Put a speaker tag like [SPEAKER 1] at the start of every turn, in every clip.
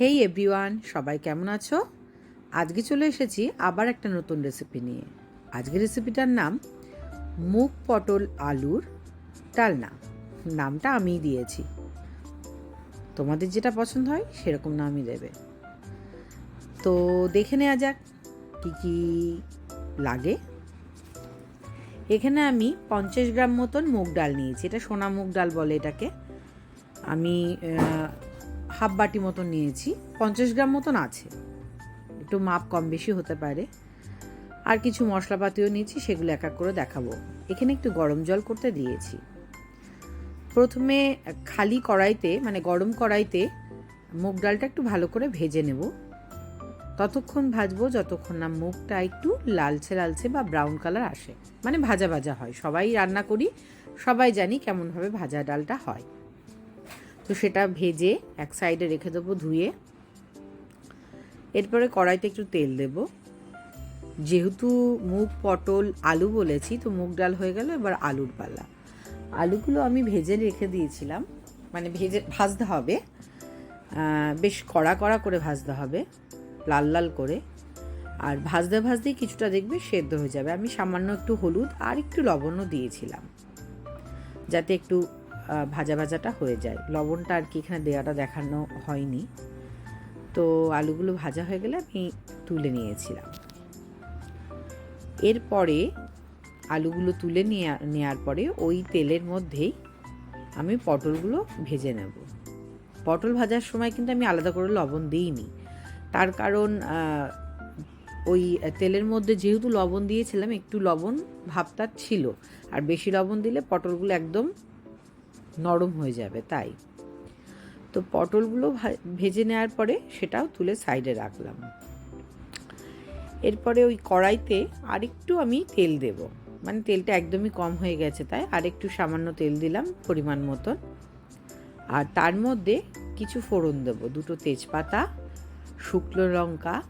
[SPEAKER 1] হেই everyone সবাই কেমন আছো? আজকে চলে এসেছি আবার একটা নতুন রেসিপি নিয়ে। আজকের রেসিপিটার নাম মুগ পটল আলুর ডালনা। নামটা আমিই দিয়েছি। তোমাদের যেটা পছন্দ হয় সেরকম নামই দেবে। তো দেখে নেওয়া যাক কী কী লাগে। এখানে আমি পঞ্চাশ গ্রাম মতন মুগ ডাল নিয়েছি। এটা সোনা মুগ ডাল বলে এটাকে। আমি হাফ বাটি মতন নিয়েছি, পঞ্চাশ গ্রাম মতন আছে। একটু মাপ কম বেশি হতে পারে। আর কিছু মশলাপাতিও নিয়েছি, সেগুলো এক এক করে দেখাবো। এখানে একটু গরম জল করতে দিয়েছি। প্রথমে খালি কড়াইতে মানে গরম কড়াইতে মুগ ডালটা একটু ভালো করে ভেজে নেব। ততক্ষণ ভাজবো যতক্ষণ না মুগটা একটু লালচে লালচে বা ব্রাউন কালার আসে। মানে ভাজা ভাজা হয়। সবাই রান্না করি, সবাই জানি কেমনভাবে ভাজা ডালটা হয়। তো সেটা ভেজে এক সাইডে রেখে দেবো ধুয়ে। এরপরে কড়াইতে একটু তেল দেব। যেহেতু মুগ, পটল, আলু বলেছি, তো মুগ ডাল হয়ে গেল, এবার আলুর পালা আলুগুলো আমি ভেজে রেখে দিয়েছিলাম মানে ভেজে ভাজতে হবে। বেশ কড়া কড়া করে ভাজতে হবে, লাল লাল করে। আর ভাজতে ভাজতেই কিছুটা দেখবে সেদ্ধ হয়ে যাবে। আমি সামান্য একটু হলুদ আর একটু লবণও দিয়েছিলাম, যাতে একটু ভাজা ভাজাটা হয়ে যায়। লবণটা আর কি এখানে দেওয়াটা দেখানো হয়নি। তো আলুগুলো ভাজা হয়ে গেলে আমি তুলে নিয়েছিলাম। এরপরে আলুগুলো তুলে নিয়ে নেওয়ার পরে ওই তেলের মধ্যেই আমি পটলগুলো ভেজে নেব। পটল ভাজার সময় কিন্তু আমি আলাদা করে লবণ দিইনি। তার কারণ ওই তেলের মধ্যে যেহেতু লবণ দিয়েছিলাম, একটু লবণ ভাবটা ছিল। আর বেশি লবণ দিলে পটলগুলো একদম নরম হয়ে যাবে, তাই। তো পটলগুলো ভেজে নেওয়ার পরে সেটাও তুলে সাইডে রাখলাম। এরপরে ওই কড়াইতে আরেকটু আমি তেল দেব। মানে তেলটা একদমই কম হয়ে গেছে তাই আরেকটু সামান্য তেল দিলাম পরিমাণ মতন। আর তার মধ্যে কিছু ফোড়ন দেবো, দুটো তেজপাতা, শুকনো লঙ্কা,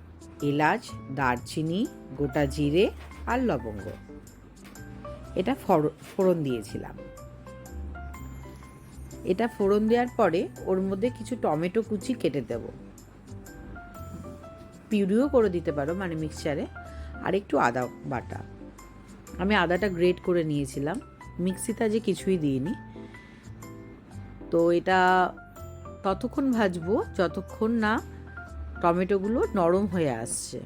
[SPEAKER 1] এলাচ, দারচিনি, গোটা জিরে আর লবঙ্গ। এটা ফোড়- ফোড়ন দিয়েছিলাম। এটা ফোড়ন দেওয়ার পরে ওর মধ্যে কিছু টমেটো কুচি কেটে দেব। পিউরিও করে দিতে পারো মানে মিক্সচারে আর একটু আদা বাটা। আমি আদাটা গ্রেট করে নিয়েছিলাম। মিক্সিতে যে কিছুই দিইনি। তো এটা ততক্ষণ ভাজবো, যতক্ষণ না টমেটোগুলো নরম হয়ে আসছে।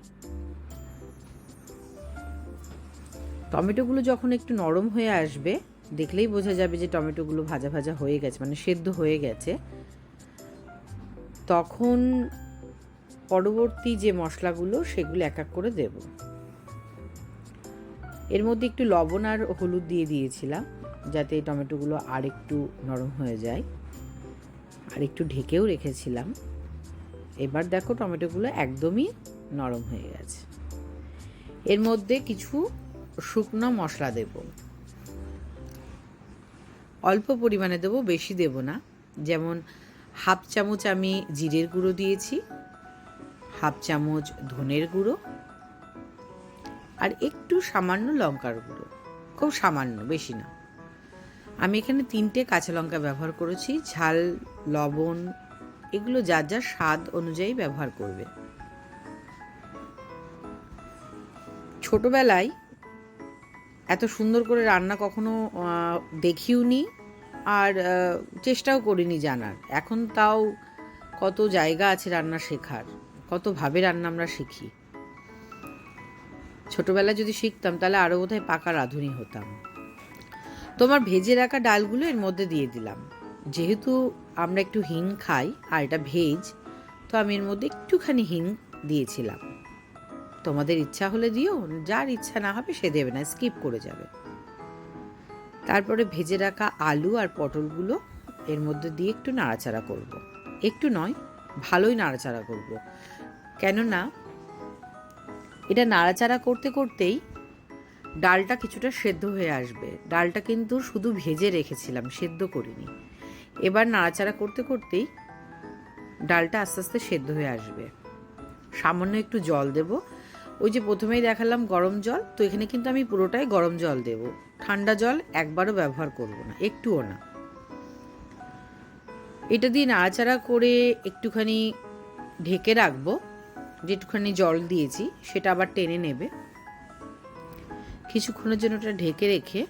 [SPEAKER 1] টমেটোগুলো যখন একটু নরম হয়ে আসবে দেখলেই বোঝা যাবে যে টমেটোগুলো ভাজা ভাজা হয়ে গেছে মানে সেদ্ধ হয়ে গেছে। তখন পরবর্তী যে মশলাগুলো, সেগুলো এক এক করে দেব। এর মধ্যে একটু লবণ আর হলুদ দিয়ে দিয়েছিলাম, যাতে এই টমেটোগুলো আর একটু নরম হয়ে যায়। আর একটু ঢেকেও রেখেছিলাম। এবার দেখো টমেটোগুলো একদমই নরম হয়ে গেছে। এর মধ্যে কিছু শুকনো মশলা দেব। অল্প পরিমাণে দেবো, বেশি দেব না। যেমন হাফ চামচ আমি জিরের গুঁড়ো দিয়েছি, হাফ চামচ ধনের গুঁড়ো আর একটু সামান্য লঙ্কার গুঁড়ো। খুব সামান্য, বেশি না। আমি এখানে তিনটে কাঁচা লঙ্কা ব্যবহার করেছি, ঝাল, লবণ, এগুলো যার যার স্বাদ অনুযায়ী ব্যবহার করবে। ছোটবেলায় এত সুন্দর করে রান্না কখনো আহ, দেখিওনি আর চেষ্টাও করিনি জানার। এখন তাও কত জায়গা আছে রান্না শেখার কতভাবে রান্না আমরা শিখি। ছোটবেলায় যদি শিখতাম তাহলে আরও বোধহয় পাকা রাঁধুনি হতাম। তোমার ভেজে রাখা ডালগুলো এর মধ্যে দিয়ে দিলাম। যেহেতু আমরা একটু হিং খাই আর এটা ভেজ তো আমি এর মধ্যে একটুখানি হিং দিয়েছিলাম। তোমাদের ইচ্ছা হলে দিও, যার ইচ্ছা না হবে সে দেবে না স্কিপ করে যাবে তারপরে ভেজে রাখা আলু আর পটলগুলো এর মধ্যে দিয়ে একটু নাড়াচাড়া করব। একটু নয়, ভালোই নাড়াচাড়া করব। কেননা এটা নাড়াচাড়া করতে করতেই ডালটা কিছুটা সেদ্ধ হয়ে আসবে ডালটা কিন্তু শুধু ভেজে রেখেছিলাম, সেদ্ধ করিনি এবার নাড়াচাড়া করতে করতেই ডালটা আস্তে আস্তে সেদ্ধ হয়ে আসবে সামান্য একটু জল দেব ওই যে প্রথমেই দেখালাম গরম জল, তো এখানে কিন্তু আমি পুরোটাই গরম জল দেব। ঠান্ডা জল একবারও ব্যবহার করব না, একটুও না। এটা দিয়ে নাড়াচাড়া করে একটুখানি ঢেকে রাখব, যেটুখানি জল দিয়েছি, সেটা আবার টেনে নেবে। কিছুক্ষণের জন্য ওটা ঢেকে রেখে,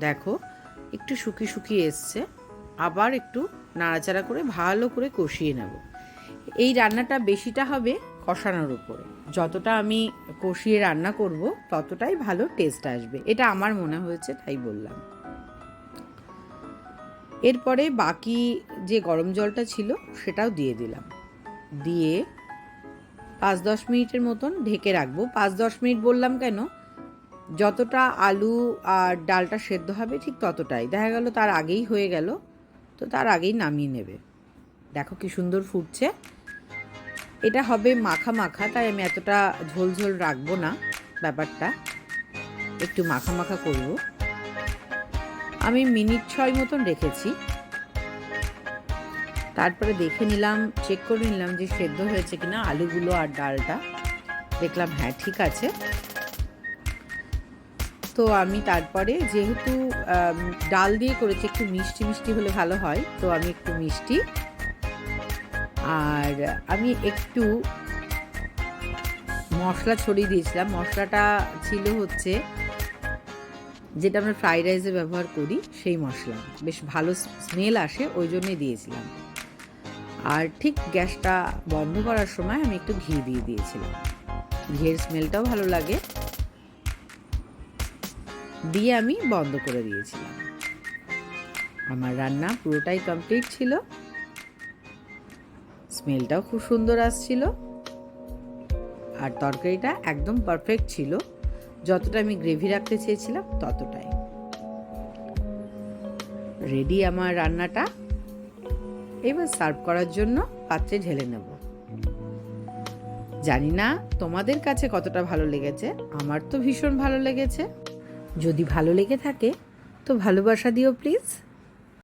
[SPEAKER 1] দেখো, একটু শুকিয়ে শুকিয়ে এসছে। আবার একটু নাড়াচাড়া করে ভালো করে কষিয়ে নেব। এই রান্নাটা বেশিটা হবে কষানোর উপরে। যতটা আমি কষিয়ে রান্না করব, ততটাই ভালো টেস্ট আসবে। এটা আমার মনে হয়েছে, তাই বললাম। এরপরে বাকি যে গরম জলটা ছিল, সেটাও দিয়ে দিলাম। দিয়ে পাঁচ দশ মিনিটের মতন ঢেকে রাখব। পাঁচ দশ মিনিট বললাম কেন, যতটা আলু আর ডালটা সেদ্ধ হবে ঠিক ততটাই। দেখা গেল তার আগেই হয়ে গেল, তো তার আগেই নামিয়ে নেবে। দেখো কি সুন্দর ফুটছে। এটা হবে মাখা মাখা, তাই আমি এতটা ঝোল ঝোল রাখব না ব্যাপারটা। একটু মাখা মাখা করব। আমি মিনিট ছয় মতন রেখেছি। তারপরে দেখে নিলাম চেক করে নিলাম যে সেদ্ধ হয়েছে কিনা আলুগুলো আর ডালটা। দেখলাম হ্যাঁ ঠিক আছে। তো আমি তারপরে যেহেতু ডাল দিয়ে করেছি, একটু মিষ্টি মিষ্টি হলে ভালো হয়, তো আমি একটু মিষ্টি আর আমি একটু মশলা ছড়িয়ে দিয়েছিলাম। মশলাটা ছিল হচ্ছে যেটা আমরা ফ্রাইড রাইসে ব্যবহার করি, সেই মশলা। বেশ ভালো স্মেল আসে, ওই জন্যই দিয়েছিলাম। আর ঠিক গ্যাসটা বন্ধ করার সময় আমি একটু ঘি দিয়ে দিয়েছিলাম। ঘিয়ের স্মেলটাও ভালো লাগে। দিয়ে আমি বন্ধ করে দিয়েছিলাম। আমার রান্না পুরোটাই কমপ্লিট ছিল। স্মেলটাও খুব সুন্দর আসছিল। আর তরকারিটা একদম পারফেক্ট ছিল। যতটা আমি গ্রেভি রাখতে চেয়েছিলাম, ততটাই। রেডি আমার রান্নাটা। এবার সার্ভ করার জন্য পাত্রে ঢেলে নেব। জানি না তোমাদের কাছে কতটা ভালো লেগেছে, আমার তো ভীষণ ভালো লেগেছে। যদি ভালো লেগে থাকে, তো ভালোবাসা দিও প্লিজ